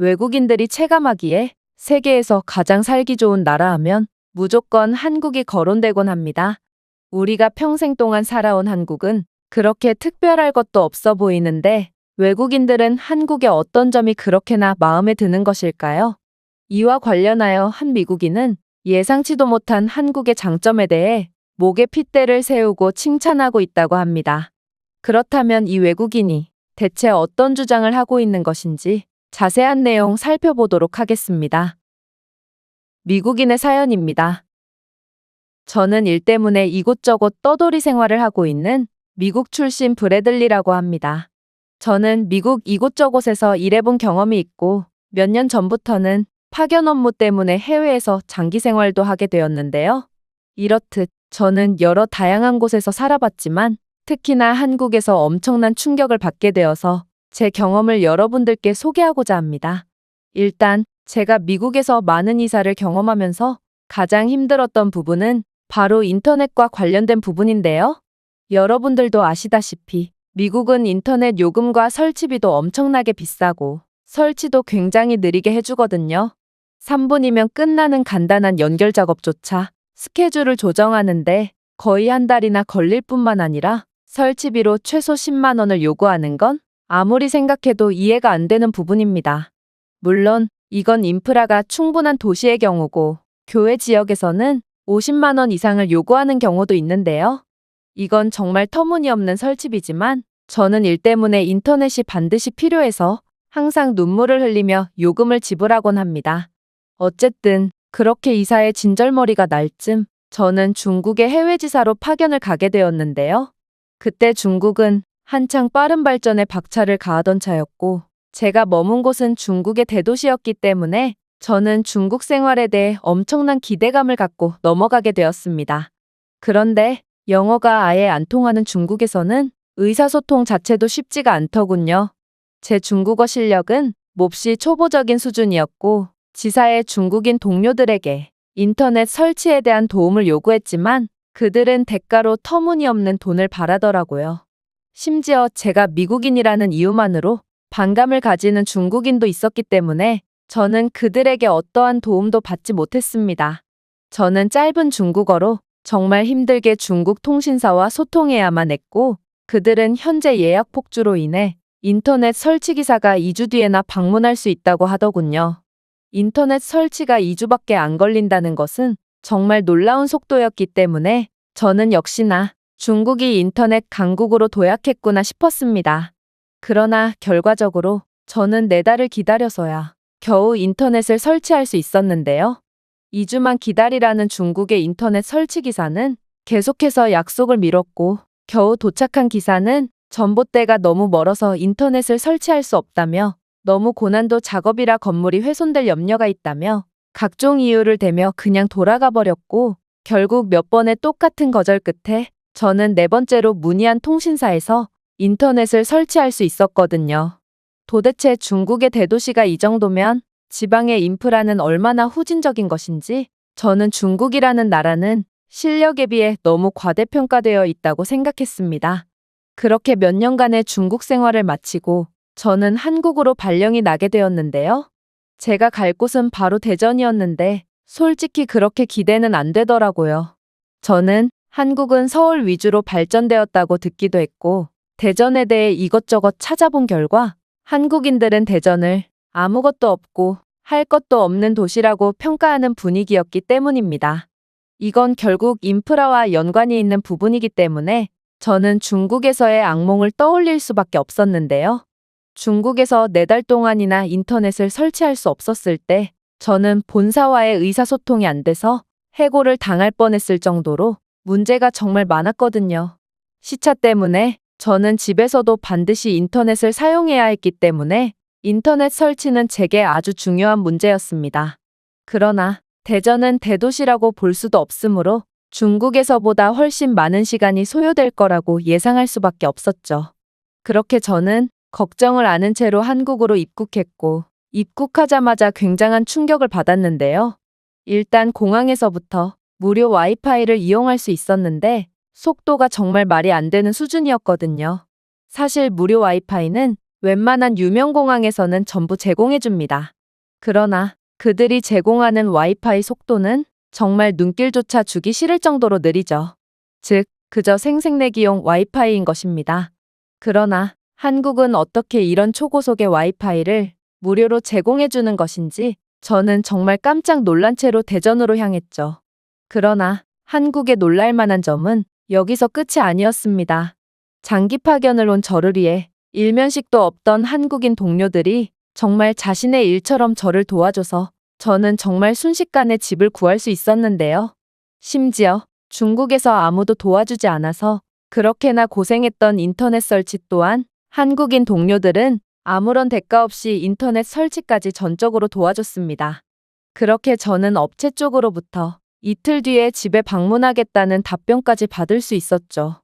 외국인들이 체감하기에 세계에서 가장 살기 좋은 나라 하면 무조건 한국이 거론되곤 합니다. 우리가 평생 동안 살아온 한국은 그렇게 특별할 것도 없어 보이는데 외국인들은 한국의 어떤 점이 그렇게나 마음에 드는 것일까요? 이와 관련하여 한 미국인은 예상치도 못한 한국의 장점에 대해 목에 핏대를 세우고 칭찬하고 있다고 합니다. 그렇다면 이 외국인이 대체 어떤 주장을 하고 있는 것인지 자세한 내용 살펴보도록 하겠습니다. 미국인의 사연입니다. 저는 일 때문에 이곳저곳 떠돌이 생활을 하고 있는 미국 출신 브래들리라고 합니다. 저는 미국 이곳저곳에서 일해본 경험이 있고 몇 년 전부터는 파견 업무 때문에 해외에서 장기 생활도 하게 되었는데요. 이렇듯 저는 여러 다양한 곳에서 살아봤지만 특히나 한국에서 엄청난 충격을 받게 되어서 제 경험을 여러분들께 소개하고자 합니다. 일단 제가 미국에서 많은 이사를 경험하면서 가장 힘들었던 부분은 바로 인터넷과 관련된 부분인데요. 여러분들도 아시다시피 미국은 인터넷 요금과 설치비도 엄청나게 비싸고 설치도 굉장히 느리게 해주거든요. 3분이면 끝나는 간단한 연결 작업조차 스케줄을 조정하는데 거의 한 달이나 걸릴 뿐만 아니라 설치비로 최소 10만 원을 요구하는 건 아무리 생각해도 이해가 안 되는 부분입니다. 물론 이건 인프라가 충분한 도시의 경우고 교외 지역에서는 50만 원 이상을 요구하는 경우도 있는데요. 이건 정말 터무니없는 설치비지만 저는 일 때문에 인터넷이 반드시 필요해서 항상 눈물을 흘리며 요금을 지불하곤 합니다. 어쨌든 그렇게 이사의 진절머리가 날 쯤 저는 중국의 해외지사로 파견을 가게 되었는데요. 그때 중국은 한창 빠른 발전에 박차를 가하던 차였고 제가 머문 곳은 중국의 대도시였기 때문에 저는 중국 생활에 대해 엄청난 기대감을 갖고 넘어가게 되었습니다. 그런데 영어가 아예 안 통하는 중국에서는 의사소통 자체도 쉽지가 않더군요. 제 중국어 실력은 몹시 초보적인 수준이었고 지사의 중국인 동료들에게 인터넷 설치에 대한 도움을 요구했지만 그들은 대가로 터무니없는 돈을 바라더라고요. 심지어 제가 미국인이라는 이유만으로 반감을 가지는 중국인도 있었기 때문에 저는 그들에게 어떠한 도움도 받지 못했습니다. 저는 짧은 중국어로 정말 힘들게 중국 통신사와 소통해야만 했고 그들은 현재 예약 폭주로 인해 인터넷 설치 기사가 2주 뒤에나 방문할 수 있다고 하더군요. 인터넷 설치가 2주밖에 안 걸린다는 것은 정말 놀라운 속도였기 때문에 저는 역시나 중국이 인터넷 강국으로 도약했구나 싶었습니다. 그러나 결과적으로 저는 네 달을 기다려서야 겨우 인터넷을 설치할 수 있었는데요. 2주만 기다리라는 중국의 인터넷 설치 기사는 계속해서 약속을 미뤘고 겨우 도착한 기사는 전봇대가 너무 멀어서 인터넷을 설치할 수 없다며 너무 고난도 작업이라 건물이 훼손될 염려가 있다며 각종 이유를 대며 그냥 돌아가 버렸고 결국 몇 번의 똑같은 거절 끝에 저는 네 번째로 문의한 통신사에서 인터넷을 설치할 수 있었거든요. 도대체 중국의 대도시가 이 정도면 지방의 인프라는 얼마나 후진적인 것인지 저는 중국이라는 나라는 실력에 비해 너무 과대평가되어 있다고 생각했습니다. 그렇게 몇 년간의 중국 생활을 마치고 저는 한국으로 발령이 나게 되었는데요. 제가 갈 곳은 바로 대전이었는데 솔직히 그렇게 기대는 안 되더라고요. 저는 한국은 서울 위주로 발전되었다고 듣기도 했고 대전에 대해 이것저것 찾아본 결과 한국인들은 대전을 아무것도 없고 할 것도 없는 도시라고 평가하는 분위기였기 때문입니다. 이건 결국 인프라와 연관이 있는 부분이기 때문에 저는 중국에서의 악몽을 떠올릴 수밖에 없었는데요. 중국에서 네 달 동안이나 인터넷을 설치할 수 없었을 때 저는 본사와의 의사소통이 안 돼서 해고를 당할 뻔했을 정도로 문제가 정말 많았거든요. 시차 때문에 저는 집에서도 반드시 인터넷을 사용해야 했기 때문에 인터넷 설치는 제게 아주 중요한 문제였습니다. 그러나 대전은 대도시라고 볼 수도 없으므로 중국에서보다 훨씬 많은 시간이 소요될 거라고 예상할 수밖에 없었죠. 그렇게 저는 걱정을 아는 채로 한국으로 입국했고 입국하자마자 굉장한 충격을 받았는데요. 일단 공항에서부터 무료 와이파이를 이용할 수 있었는데 속도가 정말 말이 안 되는 수준이었거든요. 사실 무료 와이파이는 웬만한 유명 공항에서는 전부 제공해 줍니다. 그러나 그들이 제공하는 와이파이 속도는 정말 눈길조차 주기 싫을 정도로 느리죠. 즉, 그저 생색내기용 와이파이인 것입니다. 그러나 한국은 어떻게 이런 초고속의 와이파이를 무료로 제공해 주는 것인지 저는 정말 깜짝 놀란 채로 대전으로 향했죠. 그러나 한국의 놀랄 만한 점은 여기서 끝이 아니었습니다. 장기 파견을 온 저를 위해 일면식도 없던 한국인 동료들이 정말 자신의 일처럼 저를 도와줘서 저는 정말 순식간에 집을 구할 수 있었는데요. 심지어 중국에서 아무도 도와주지 않아서 그렇게나 고생했던 인터넷 설치 또한 한국인 동료들은 아무런 대가 없이 인터넷 설치까지 전적으로 도와줬습니다. 그렇게 저는 업체 쪽으로부터 이틀 뒤에 집에 방문하겠다는 답변까지 받을 수 있었죠.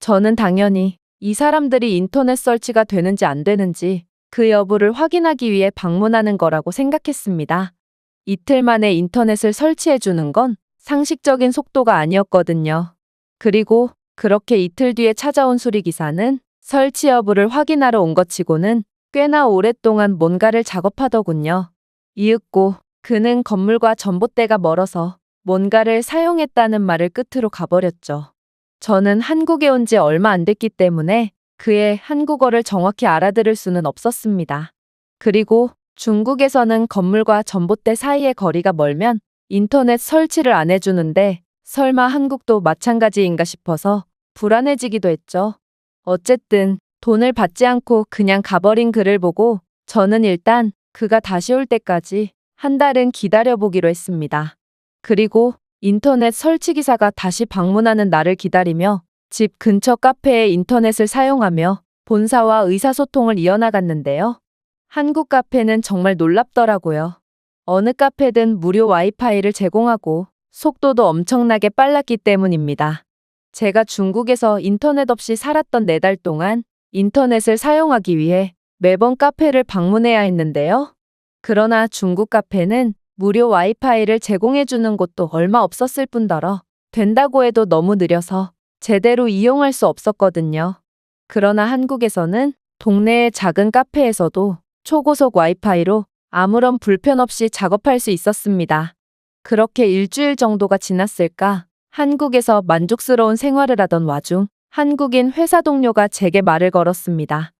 저는 당연히 이 사람들이 인터넷 설치가 되는지 안 되는지 그 여부를 확인하기 위해 방문하는 거라고 생각했습니다. 이틀 만에 인터넷을 설치해 주는 건 상식적인 속도가 아니었거든요. 그리고 그렇게 이틀 뒤에 찾아온 수리기사는 설치 여부를 확인하러 온 것 치고는 꽤나 오랫동안 뭔가를 작업하더군요. 이윽고 그는 건물과 전봇대가 멀어서 뭔가를 사용했다는 말을 끝으로 가버렸죠. 저는 한국에 온 지 얼마 안 됐기 때문에 그의 한국어를 정확히 알아들을 수는 없었습니다. 그리고 중국에서는 건물과 전봇대 사이의 거리가 멀면 인터넷 설치를 안 해주는데 설마 한국도 마찬가지인가 싶어서 불안해지기도 했죠. 어쨌든 돈을 받지 않고 그냥 가버린 그를 보고 저는 일단 그가 다시 올 때까지 한 달은 기다려보기로 했습니다. 그리고 인터넷 설치 기사가 다시 방문하는 날을 기다리며 집 근처 카페에 인터넷을 사용하며 본사와 의사소통을 이어나갔는데요. 한국 카페는 정말 놀랍더라고요. 어느 카페든 무료 와이파이를 제공하고 속도도 엄청나게 빨랐기 때문입니다. 제가 중국에서 인터넷 없이 살았던 네달 동안 인터넷을 사용하기 위해 매번 카페를 방문해야 했는데요. 그러나 중국 카페는 무료 와이파이를 제공해주는 곳도 얼마 없었을 뿐더러 된다고 해도 너무 느려서 제대로 이용할 수 없었거든요. 그러나 한국에서는 동네의 작은 카페에서도 초고속 와이파이로 아무런 불편 없이 작업할 수 있었습니다. 그렇게 일주일 정도가 지났을까 한국에서 만족스러운 생활을 하던 와중 한국인 회사 동료가 제게 말을 걸었습니다.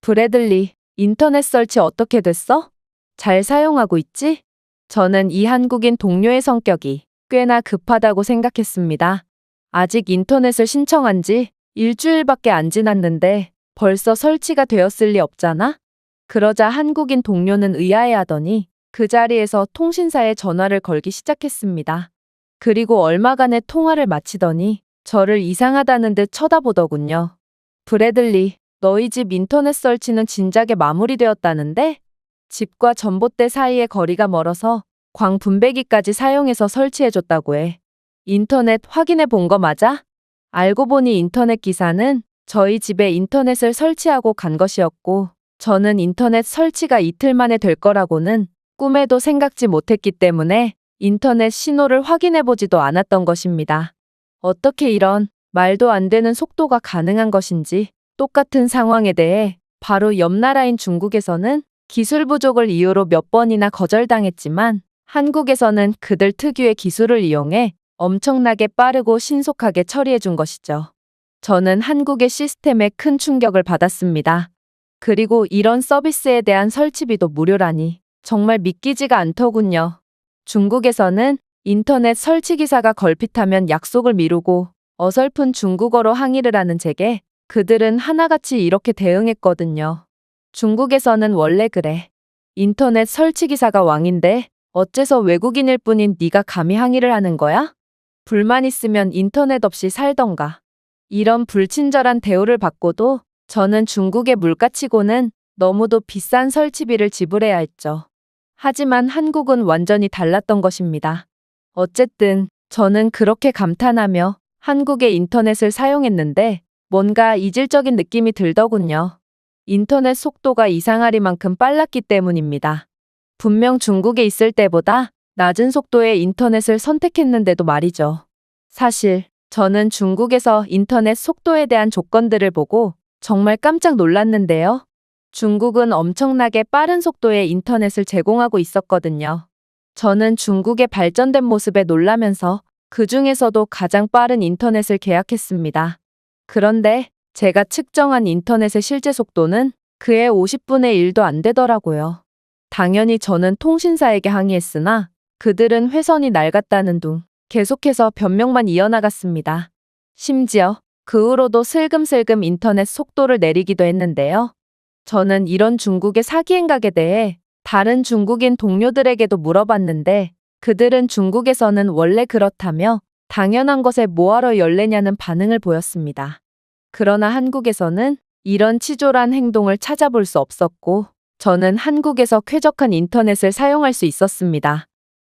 브래들리, 인터넷 설치 어떻게 됐어? 잘 사용하고 있지? 저는 이 한국인 동료의 성격이 꽤나 급하다고 생각했습니다. 아직 인터넷을 신청한 지 일주일밖에 안 지났는데 벌써 설치가 되었을 리 없잖아? 그러자 한국인 동료는 의아해 하더니 그 자리에서 통신사에 전화를 걸기 시작했습니다. 그리고 얼마간의 통화를 마치더니 저를 이상하다는 듯 쳐다보더군요. 브래들리, 너희 집 인터넷 설치는 진작에 마무리되었다는데? 집과 전봇대 사이의 거리가 멀어서 광 분배기까지 사용해서 설치해줬다고 해. 인터넷 확인해 본 거 맞아? 알고 보니 인터넷 기사는 저희 집에 인터넷을 설치하고 간 것이었고, 저는 인터넷 설치가 이틀 만에 될 거라고는 꿈에도 생각지 못했기 때문에 인터넷 신호를 확인해 보지도 않았던 것입니다. 어떻게 이런 말도 안 되는 속도가 가능한 것인지 똑같은 상황에 대해 바로 옆 나라인 중국에서는 기술 부족을 이유로 몇 번이나 거절당했지만 한국에서는 그들 특유의 기술을 이용해 엄청나게 빠르고 신속하게 처리해 준 것이죠. 저는 한국의 시스템에 큰 충격을 받았습니다. 그리고 이런 서비스에 대한 설치비도 무료라니 정말 믿기지가 않더군요. 중국에서는 인터넷 설치 기사가 걸핏하면 약속을 미루고 어설픈 중국어로 항의를 하는 제게 그들은 하나같이 이렇게 대응했거든요. 중국에서는 원래 그래. 인터넷 설치 기사가 왕인데 어째서 외국인일 뿐인 네가 감히 항의를 하는 거야? 불만 있으면 인터넷 없이 살던가. 이런 불친절한 대우를 받고도 저는 중국의 물가치고는 너무도 비싼 설치비를 지불해야 했죠. 하지만 한국은 완전히 달랐던 것입니다. 어쨌든 저는 그렇게 감탄하며 한국의 인터넷을 사용했는데 뭔가 이질적인 느낌이 들더군요. 인터넷 속도가 이상하리만큼 빨랐기 때문입니다. 분명 중국에 있을 때보다 낮은 속도의 인터넷을 선택했는데도 말이죠. 사실 저는 중국에서 인터넷 속도에 대한 조건들을 보고 정말 깜짝 놀랐는데요. 중국은 엄청나게 빠른 속도의 인터넷을 제공하고 있었거든요. 저는 중국의 발전된 모습에 놀라면서 그 중에서도 가장 빠른 인터넷을 계약했습니다. 그런데 제가 측정한 인터넷의 실제 속도는 그의 50분의 1도 안 되더라고요. 당연히 저는 통신사에게 항의했으나 그들은 회선이 낡았다는 둥 계속해서 변명만 이어나갔습니다. 심지어 그 후로도 슬금슬금 인터넷 속도를 내리기도 했는데요. 저는 이런 중국의 사기 행각에 대해 다른 중국인 동료들에게도 물어봤는데 그들은 중국에서는 원래 그렇다며 당연한 것에 뭐하러 열내냐는 반응을 보였습니다. 그러나 한국에서는 이런 치졸한 행동을 찾아볼 수 없었고 저는 한국에서 쾌적한 인터넷을 사용할 수 있었습니다.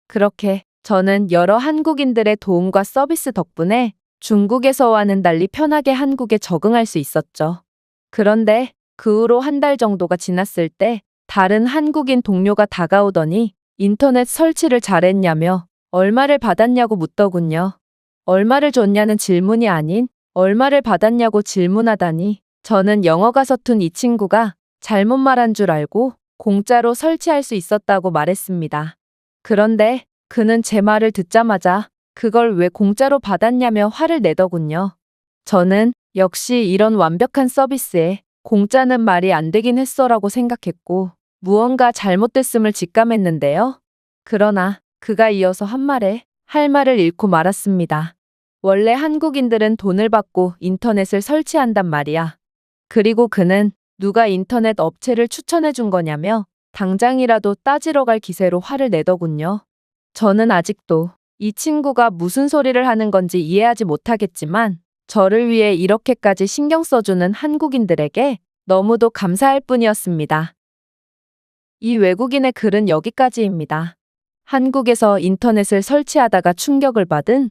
그렇게 저는 여러 한국인들의 도움과 서비스 덕분에 중국에서와는 달리 편하게 한국에 적응할 수 있었죠. 그런데 그 후로 한 달 정도가 지났을 때 다른 한국인 동료가 다가오더니 인터넷 설치를 잘했냐며 얼마를 받았냐고 묻더군요. 얼마를 줬냐는 질문이 아닌 얼마를 받았냐고 질문하다니 저는 영어가 서툰 이 친구가 잘못 말한 줄 알고 공짜로 설치할 수 있었다고 말했습니다. 그런데 그는 제 말을 듣자마자 그걸 왜 공짜로 받았냐며 화를 내더군요. 저는 역시 이런 완벽한 서비스에 공짜는 말이 안 되긴 했어라고 생각했고 무언가 잘못됐음을 직감했는데요. 그러나 그가 이어서 한 말에 할 말을 잃고 말았습니다. 원래 한국인들은 돈을 받고 인터넷을 설치한단 말이야. 그리고 그는 누가 인터넷 업체를 추천해 준 거냐며 당장이라도 따지러 갈 기세로 화를 내더군요. 저는 아직도 이 친구가 무슨 소리를 하는 건지 이해하지 못하겠지만 저를 위해 이렇게까지 신경 써주는 한국인들에게 너무도 감사할 뿐이었습니다. 이 외국인의 글은 여기까지입니다. 한국에서 인터넷을 설치하다가 충격을 받은